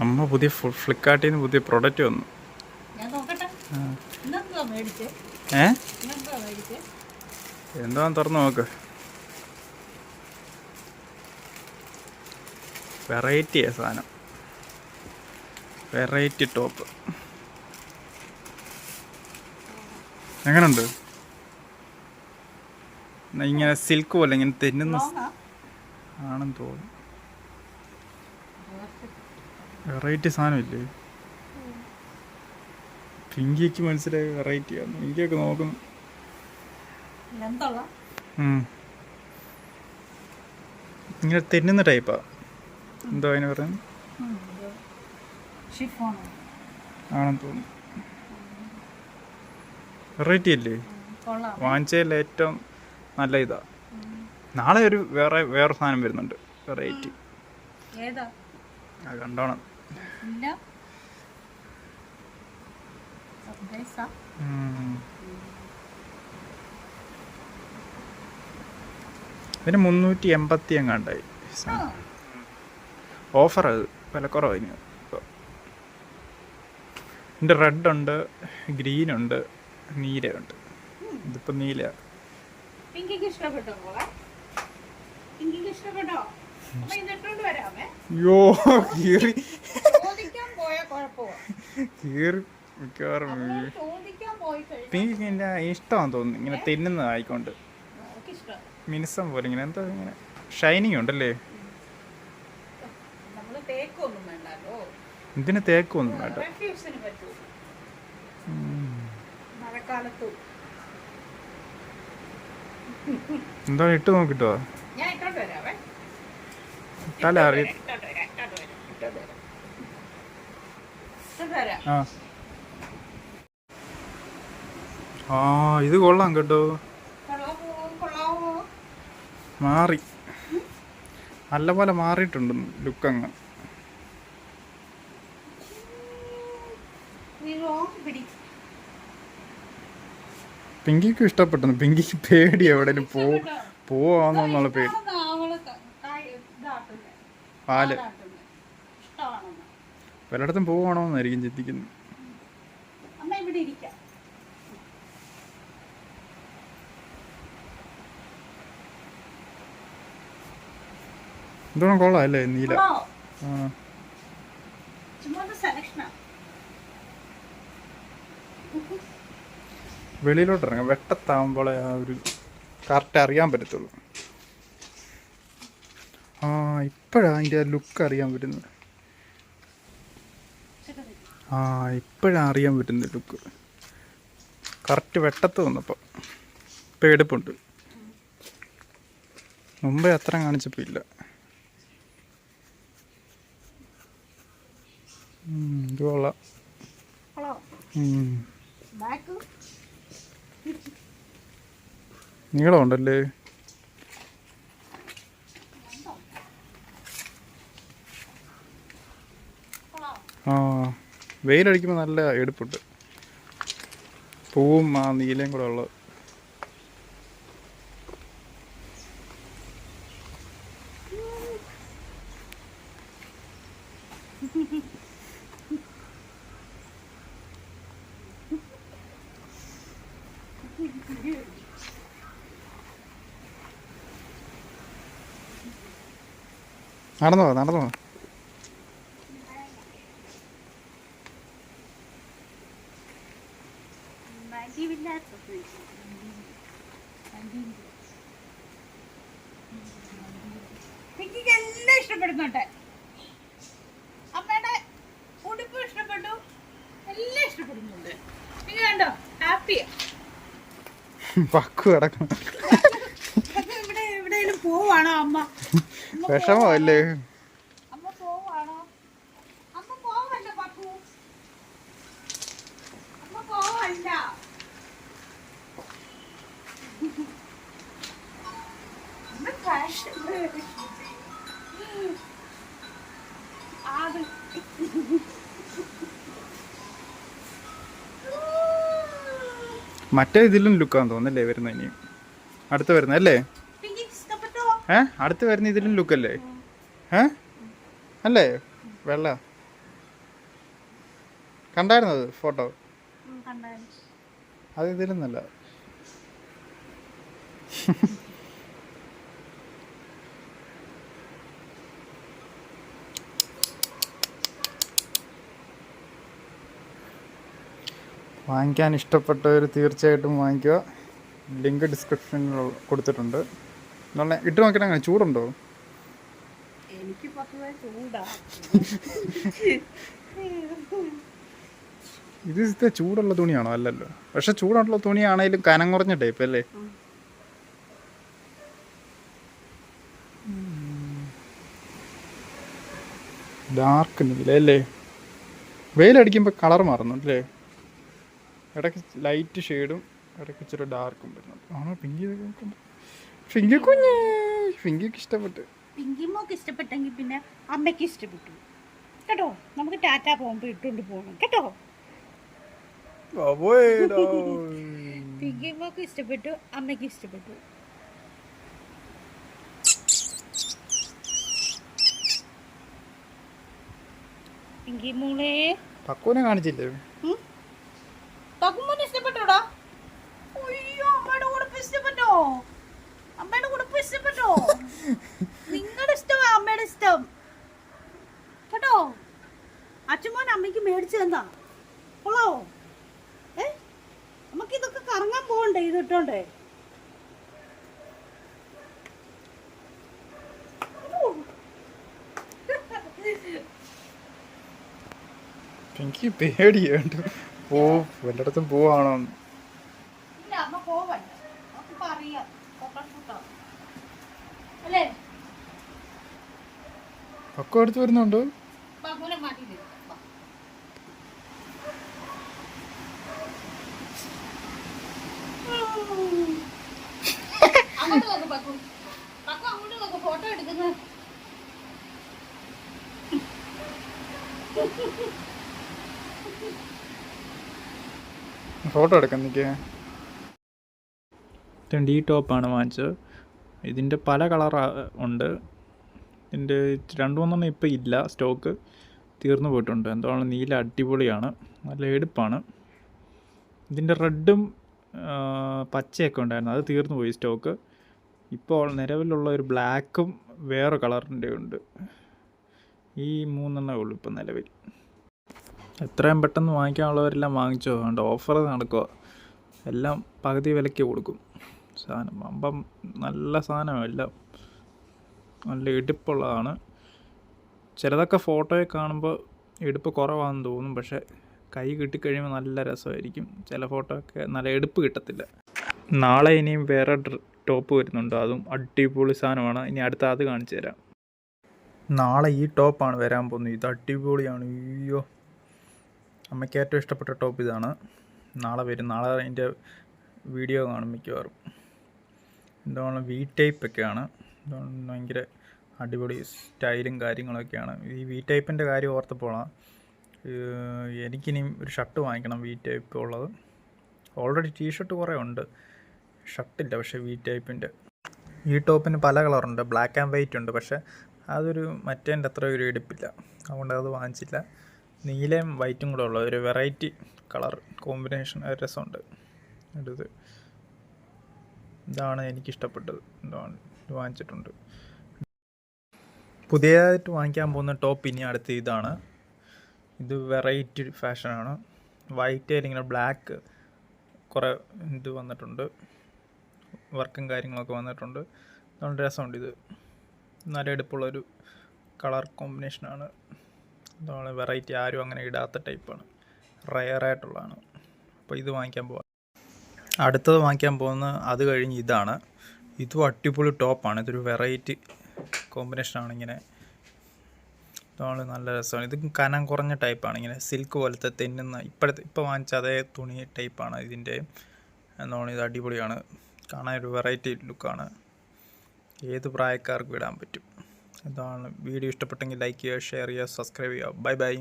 അമ്മ പുതിയ ഫ്ലിപ്കാർട്ടിൽ നിന്ന് പുതിയ പ്രൊഡക്റ്റ് വന്നു. ഏ? മേടിച്ചേ? എന്താന്ന് നോക്ക്. വെറൈറ്റിയാ സാധനം. വെറൈറ്റി ടോപ്പ് എങ്ങനുണ്ട്? ഇങ്ങനെ സിൽക്ക് പോലെ ഇങ്ങനെ തെന്നുന്ന ആണെന്ന് തോന്നുന്നു. വെറൈറ്റി സാധനമില്ലേ? പിങ്കിക്ക് മനസ്സിലായി വെറൈറ്റിയാണ് പിങ്കിയൊക്കെ നോക്കുന്നു. ഇങ്ങനെ തെന്നുന്ന ടൈപ്പാ. എന്തോ അതിന് പറയുന്നത് ആണെന്ന് തോന്നുന്നു. വെറൈറ്റി അല്ലേ? വാങ്ങിച്ചതിൽ ഏറ്റവും നല്ല ഇതാ. നാളെ ഒരു വേറെ വേറെ സാധനം വരുന്നുണ്ട്. വെറൈറ്റി. കണ്ടോണം. ഇതിന് മുന്നൂറ്റി എൺപത്തി എങ്ങാണ്ടായി ഓഫർ അത് വില ഇപ്പോൾ ഇതിന്റെ റെഡ് ഉണ്ട് ഗ്രീൻ ഉണ്ട് ഇതിപ്പോൾ നീല പിങ്കിക്ക് ഇഷ്ടപ്പെട്ടോ നീല പിങ്കിക്ക് ഇഷ്ടപ്പെട്ടോ? അയ്യോ കീറി. കീറി മിക്കവാറും ഇഷ്ടമാണെന്ന് തോന്നുന്നു. ഇങ്ങനെ തിന്നുന്നത് ആയിക്കൊണ്ട് മിനുസം പോലെ ഇങ്ങനെ എന്താ ഇങ്ങനെ ഷൈനിങ് ഉണ്ടല്ലേ? ഇതിന് തേക്കൊന്നും വേണ്ട. എന്താ ഇട്ട് നോക്കിട്ടോ ഞാൻ ഇട്ടോണ്ട് വരാവേ ഇട്ടാലേ അറിയ ഇട്ടോണ്ട് വരാം ഇട്ടോണ്ട് വരാം ഇട്ടോണ്ട് വരാം ഇട്ടോണ്ട് വരാം ആ. ആ ഇത് കൊള്ളാം കേട്ടോ. മാറി. നല്ല പോലെ മാറിയിട്ടുണ്ട് ലുക്കങ്ങ് പിങ്കിക്കും ഇഷ്ടപ്പെട്ടു. പിങ്കിക്ക് പേടി എവിടെയും പോ പോവാന്നോന്നുള്ള പേടി. പാൽ. പലയിടത്തും ചിന്തിക്കുന്നത്. ഇവിടെ ഇരിക്കാം. എന്തോണം കൊള്ളാം അല്ലേ നീല ആ. വെളിയിലോട്ട് ഇറങ്ങാം വെട്ടത്താവുമ്പോളെ ആ ഒരു കറക്റ്റ് അറിയാൻ പറ്റത്തുള്ളൂ. ആ ഇപ്പോഴാണ് അതിന്റെ ലുക്ക് അറിയാൻ പറ്റുന്നത്. ആ ഇപ്പോഴാണ് അറിയാൻ പറ്റുന്നത് ലുക്ക് കറക്റ്റ് വെട്ടത്ത് വന്നപ്പോൾ ഇപ്പം എടുപ്പുണ്ട് മുമ്പേ അത്ര കാണിച്ചപ്പോൾ ഇല്ല. ഇത് കൊള്ളാം. നീളമുണ്ടല്ലേ ഹലോ ആ വെയിലടിക്കുമ്പോൾ നല്ല എടുപ്പുണ്ട്. പൂവും ആ നീലയും കൂടെ ഉള്ളത്. നടന്നോ നടന്നോ. പിങ്കിക്ക് എല്ലാം ഇഷ്ടപ്പെടുന്നുണ്ട് അമ്മയുടെ ഉടുപ്പ് ഇഷ്ടപ്പെട്ടു? എല്ലാം ഇഷ്ടപ്പെടുന്നുണ്ട്. പിങ്കി കണ്ടോ? ഹാപ്പിയാ. പക്കു കിടക്കണം. അപ്പൊ ഇവിടെ എവിടെയെങ്കിലും പോവാണോ അമ്മ? വിഷമല്ലേ അമ്മ പോവാണോ അമ്മ പോവല്ല പപ്പു അമ്മ പോവല്ല അമ്മ fashion ആട് മറ്റേ ഇതിലും ലുക്കാന്ന് തോന്നുന്നല്ലേ വരുന്ന ഇനിയും? അടുത്ത് വരുന്ന അല്ലേ? ഏ? അടുത്ത് വരുന്ന ഇതിലും ലുക്കല്ലേ? ഏ? അല്ലേ? വെള്ള. കണ്ടായിരുന്നത് ഫോട്ടോ? അത് ഇതിലൊന്നല്ല വാങ്ങിക്കാൻ ഇഷ്ടപ്പെട്ടവർ തീർച്ചയായിട്ടും വാങ്ങിക്കുക. ലിങ്ക് ഡിസ്ക്രിപ്ഷനിൽ കൊടുത്തിട്ടുണ്ട്. നല്ല ഇട്ട് നോക്കിയിട്ട് അങ്ങനെ ചൂടുണ്ടോ? എനിക്ക് ഇത് ഇത്തെ ചൂടുള്ള തുണിയാണോ? അല്ലല്ലോ. പക്ഷെ ചൂടുള്ള തുണിയാണേലും കനം കുറഞ്ഞ ടൈപ്പ് അല്ലേ? ഡാർക്ക് നീല അല്ലേ? വെയിലടിക്കുമ്പോൾ കളർ മാറുന്നുണ്ട് അല്ലേ ഇടയ്ക്ക് ലൈറ്റ് ഷെയ്ഡും ഇടയ്ക്ക് ഇച്ചിരി ഡാർക്കും വരുന്നുണ്ട്. ആണോ? പിങ്കി ഇതൊക്കെ പിങ്കി കുഞ്ഞ് പിങ്കിക്ക് ഇഷ്ടപ്പെട്ട്. പിങ്കി മോക്ക് ഇഷ്ടപ്പെട്ടെങ്കിൽ പിന്നെ അമ്മയ്ക്ക് ഇഷ്ടപ്പെട്ടു. കേട്ടോ? നമുക്ക് ടാറ്റ പോകുമ്പോൾ ഇട്ടുകൊണ്ട് പോകണം കേട്ടോ? പിങ്കിമോക്ക് പിങ്കി മോക്ക് ഇഷ്ടപ്പെട്ടു അമ്മയ്ക്ക് ഇഷ്ടപ്പെട്ടു. പിങ്കി മോളെ പക്കൂനെ കാണിച്ചില്ലേ തകുമ്പോന് ഇഷ്ടപ്പെട്ടോടാ അയ്യോ അമ്മയുടെ ഉടുപ്പ് ഇഷ്ടപ്പെട്ടോ അമ്മയുടെ ഉടുപ്പ് ഇഷ്ടപ്പെട്ടോ? നിങ്ങളുടെ ഇഷ്ടമാ അമ്മയുടെ ഇഷ്ടം. കേട്ടോ? അച്ഛമോൻ അമ്മയ്ക്ക് മേടിച്ചു തന്നാ കൊള്ളാവോ? ഏ? നമുക്ക് ഇതൊക്കെ കറങ്ങാൻ പോകണ്ടേ ഇത് ഇട്ടോണ്ടേ? എനിക്ക് പേടിയുണ്ട്. ഓ വല്ലയിടത്തും പോവാണോ ഇല്ല അമ്മ പോവണ്ട നമുക്ക് അറിയാം ഫോട്ടോ അല്ലേ പക്കം അടുത്ത് വരുന്നുണ്ടോ ബാബുനെ മാറ്റി തരും. വാ. അങ്ങോട്ട് നോക്ക് പക്കു. അങ്ങോട്ട് നോക്ക് ഫോട്ടോ എടുക്കുന്നത് ഫോട്ടോ എടുക്കാൻ നിൽക്കുക ഈ ടോപ്പാണ് വാങ്ങിച്ചത്. ഇതിന്റെ പല കളർ ഉണ്ട്. ഇതിന്റെ രണ്ട് മൂന്നെണ്ണം ഇപ്പം ഇല്ല. സ്റ്റോക്ക് തീർന്നു പോയിട്ടുണ്ട്. എന്താണ്? നീല അടിപൊളിയാണ്. നല്ല എടുപ്പാണ്. ഇതിന്റെ റെഡും പച്ചയൊക്കെ ഉണ്ടായിരുന്നു. അത് തീർന്നു പോയി സ്റ്റോക്ക്. ഇപ്പോൾ നിലവിലുള്ള ഒരു ബ്ലാക്കും വേറെ കളറിന്റെ ഉണ്ട്. ഈ മൂന്നെണ്ണേ ഉള്ളൂ ഇപ്പം നിലവിൽ. എത്രയും പെട്ടെന്ന് വാങ്ങിക്കാനുള്ളവരെല്ലാം വാങ്ങിച്ചോ? അതുകൊണ്ട് ഓഫർ നടക്കുക എല്ലാം പകുതി വിലയ്ക്ക് കൊടുക്കും സാധനം. അപ്പം നല്ല സാധനമാണ് എല്ലാം. നല്ല ഇടുപ്പുള്ളതാണ്. ചിലതൊക്കെ ഫോട്ടോയിൽ കാണുമ്പോൾ ഇടുപ്പ് കുറവാണെന്ന് തോന്നും. പക്ഷേ കൈ കിട്ടിക്കഴിയുമ്പോൾ നല്ല രസമായിരിക്കും. ചില ഫോട്ടോ ഒക്കെ നല്ല എടുപ്പ് കിട്ടത്തില്ല. നാളെ ഇനിയും വേറെ ടോപ്പ് വരുന്നുണ്ട്. അതും അടിപൊളി സാധനമാണ്. ഇനി അടുത്ത അത് കാണിച്ചു തരാം. നാളെ ഈ ടോപ്പാണ് വരാൻ പോകുന്നത്. ഇത് അടിപൊളിയാണ്. അയ്യോ. അമ്മയ്ക്ക് ഏറ്റവും ഇഷ്ടപ്പെട്ട ടോപ്പ് ഇതാണ്. നാളെ വരും. നാളെ അതിന്റെ വീഡിയോ കാണും മിക്കവാറും. എന്താണ് വി ടൈപ്പ് ഒക്കെയാണ്. എന്താണ് ഭയങ്കര അടിപൊളി സ്റ്റൈലും കാര്യങ്ങളൊക്കെയാണ്. ഈ വി ടൈപ്പിന്റെ കാര്യം ഓർത്തപ്പോഴാണ് എനിക്കിനിയും ഒരു ഷർട്ട് വാങ്ങിക്കണം വി ടൈപ്പ് ഉള്ളത്. ഓൾറെഡി ടീ ഷർട്ട് കുറേ ഉണ്ട്. ഷർട്ടില്ല പക്ഷേ വി ടൈപ്പിന്റെ ഈ ടോപ്പിന് പല കളറുണ്ട്. ബ്ലാക്ക് ആൻഡ് വൈറ്റ് ഉണ്ട് പക്ഷേ അതൊരു മറ്റേന്റെ അത്ര ഒരു എടുപ്പില്ല. അതുകൊണ്ട് അത് വാങ്ങിച്ചില്ല. നീലയും വൈറ്റും കൂടെ ഉള്ള ഒരു വെറൈറ്റി കളർ കോമ്പിനേഷൻ രസമുണ്ട്. എടുത്ത് ഇതാണ് എനിക്കിഷ്ടപ്പെട്ടത്. വാങ്ങിച്ചിട്ടുണ്ട്. പുതിയതായിട്ട് വാങ്ങിക്കാൻ പോകുന്ന ടോപ്പ് ഇനി അടുത്ത് ഇതാണ്. ഇത് വെറൈറ്റി ഫാഷനാണ്. വൈറ്റ് അല്ലെങ്കിൽ ബ്ലാക്ക് കുറേ ഇത് വന്നിട്ടുണ്ട്. വർക്കും കാര്യങ്ങളൊക്കെ വന്നിട്ടുണ്ട്. നല്ല രസമുണ്ട് ഇത്. നല്ല എടുപ്പുള്ളൊരു കളർ കോമ്പിനേഷനാണ് ഇതാണ് വെറൈറ്റി ആരും അങ്ങനെ ഇടാത്ത ടൈപ്പാണ് റയറായിട്ടുള്ളതാണ് അപ്പോൾ ഇത് വാങ്ങിക്കാൻ പോവാം. അടുത്തത് വാങ്ങിക്കാൻ പോകുന്ന അത് കഴിഞ്ഞ് ഇതാണ്. ഇതും അടിപൊളി ടോപ്പാണ് ഇതൊരു വെറൈറ്റി കോമ്പിനേഷനാണ് ഇങ്ങനെ. ഇതാണ് നല്ല രസമാണ്. ഇത് കനം കുറഞ്ഞ ടൈപ്പാണ് ഇങ്ങനെ സിൽക്ക് പോലത്തെ തെന്നുന്ന ഇപ്പോഴത്തെ ഇപ്പോൾ വാങ്ങിച്ച അതേ തുണി ടൈപ്പാണ് ഇതിന്റെ. എന്താണ് ഇത് അടിപൊളിയാണ്. കാണാൻ ഒരു വെറൈറ്റി ലുക്കാണ്. ഏത് പ്രായക്കാർക്കും ഇടാൻ പറ്റും. ഇതാണ് വീഡിയോ ഇഷ്ടപ്പെട്ടെങ്കിൽ ലൈക്ക് ചെയ്യുക ഷെയർ ചെയ്യുക സബ്സ്ക്രൈബ് ചെയ്യുക. Bye bye.